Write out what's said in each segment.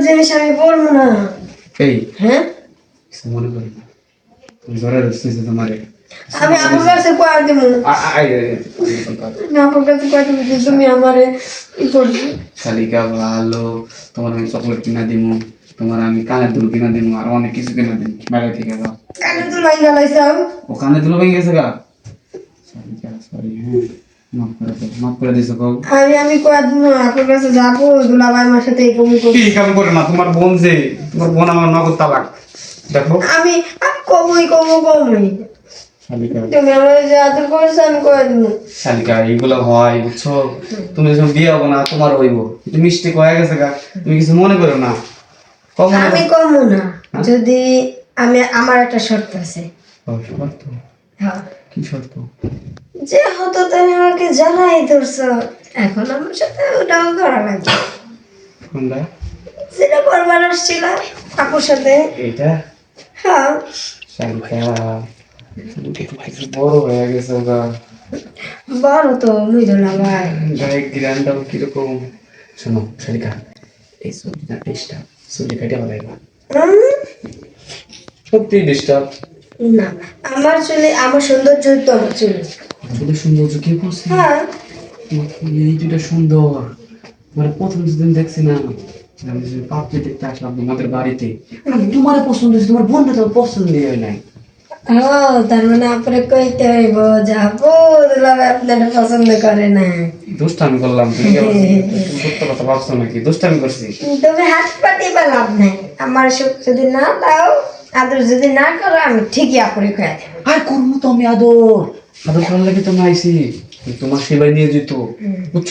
জিনিস আমি পরবো না। এই। হ্যাঁ? মনে করি না। তুমি ঘরে রয়েছে তোমারে আমি আপুর কাছে কয়ে দিব। আ- আ- আই, আই, আই, আমি আপুর কাছে কয়ে দিব যে তুমি আমারে ই করবে শালিকা ভালো তোমার আমি চকলেট কিনা দিমু তোমার আমি কানের দুল কিনা দিমু আর অনেক কিছু কিনা দিমু। বাইরে থেকে যাও। কানে তো লাই গালাইছাম ও কানে দুল ভেঙে গেছে গা? শালিকা সরি হ্যাঁ। আমি আমি কয়ে কাছে যাব দুলাভাই আমার সাথে এই কমি করবে কি কাম করে না? তোমার বোন যে তোমার বোন আমার নগদ তালাক। দেখো। আমি আমি কমই কমো কমই। তুমি আমার যে আদর করেছ আমি কয়ে দিব শালিকা এইগুলো হয় বুঝছ? তুমি যখন বিয়ে হব না তোমার হইব। মিষ্টি হয়ে গেছে গা তুমি কিছু মনে করো না? আমি কমো না। যদি আমি আমার একটা শর্ত আছে। শর্ত? হ্যাঁ। কি শর্ত? যে হতো তুমি আমাকে জানাই ধরছো। এখন আমার সাথে ওটাও করা লাগবে কোনটা? যেটা করবার আসছিল আপুর সাথে। এইটা? হ্যাঁ। বড় হয়ে গেছে বড় তো মুইদো না ভাই। গায়ে গ্রান্ডাও কীরকম? শোনো শালিকা এই সবজিটা ডিস্টার্ব। সবজি কেটে ভালো লাগবে সত্যি ডিস্টার্ব। না আমার চুলে আমার সৌন্দর্য তো আমার চুলে কি করছে হ্যাঁ। এই দুটা সুন্দর মানে প্রথম যেদিন দেখছি না আমি যে পাপড়ি দেখতে আসলাম তোমাদের বাড়িতে তোমার পছন্দ হয়েছে তোমার বোনটা তোমার পছন্দ হয় নাই। ও তার মানে কইতে হইব যাব দুলাভাই আপনারা পছন্দ করে না। দুষ্টামি করলাম তুমি সত্য কথা ভাবছ নাকি? দুষ্টামি করছি। তবে হাত পাতি বা লাভ নাই। আমার সুখ যদি না দাও আদর যদি না করো আমি ঠিকই আপরে কয়ে দেবো। আর করব তো আমি আদর। আদর করার লাগে তো আইসি তোমার সেবাই নিয়ে যেত। বুঝছ?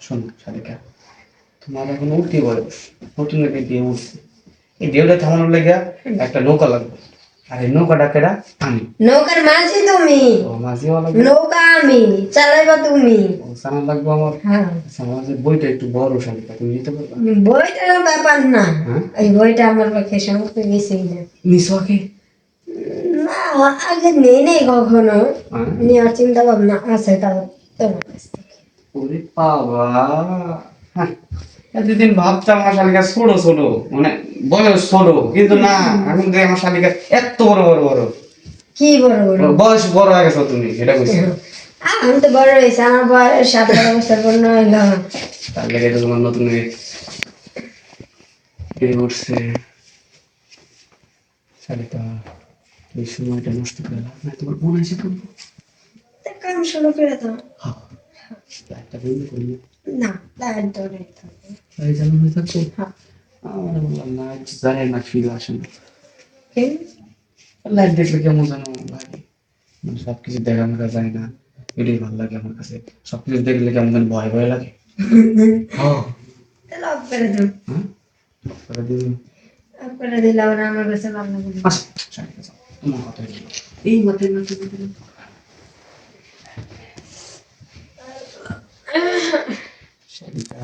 শোনো শালিকা তোমার এখন উঠতে বয়স। নতুন একটা বিয়ে উঠছে এই বিয়েটা থামানোর লেগে একটা নৌকা লাগবে। আর নৌকাটা কেডা? আমি। নৌকার মাঝি তুমি। ও মাঝিও নৌকা আমি। চালাইবা তুমি। সানা লাগবে আমার। হ্যাঁ। যে বইটা একটু বড় শালিকা তুমি নিতে পারবা? বইটার ব্যাপার না। হ্যাঁ? এই বইটা আমার পক্ষে সমস্ত গেছেই না না আগে নেই নেই কখনো হ্যাঁ? নেওয়ার চিন্তা ভাবনা আছে তাও তোমার কাছ থেকে। ওরে বাবা। হ্যাঁ, এতদিন ভাবতাম আমার শালিকা ছোট ছোট মানে বয়স ছোট কিন্তু না এখন দেখি আমার শালিকা এত বড় বড় বড়। কি বড় বড়? বয়স বড় হয়ে গেছো তুমি এটা বুঝছি আমি তো বড় হয়েছি আমার বয়স সাত বছর পূর্ণ হইল। তার লেগে তো তোমার নতুন উঠছে শালিকা এই সময়টা নষ্ট করে লাভ নাই। তোমার বোন এসে তা কাম শুরু করে দাও? হ্যাঁ লাইটটা বন্ধ না লাইট ধরে থাকবে লাইট জ্বালানো থাকব হ্যাঁ। আমার বললাম না জানে না আসে না। লাইট দেখলে কেমন যেন লাগে। মানে সব কিছু দেখা মেখা যায় না। এটাই ভালো লাগে আমার কাছে। সব কিছু দেখলে কেমন যেন ভয় ভয় লাগে। হ্যাঁ। তাহলে অফ করে দাও। হ্যাঁ? অফ করে দিলে আবার আমার কাছে লাগে না। এই মাথায় না তুমি তুমি শাড়িটা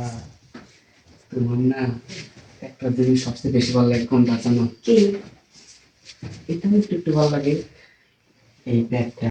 তোমার না একটা জিনিস সবচেয়ে বেশি ভালো লাগে কোনটা জানো? কি? এটা একটু একটু ভালো লাগে। এই ব্যাগটা।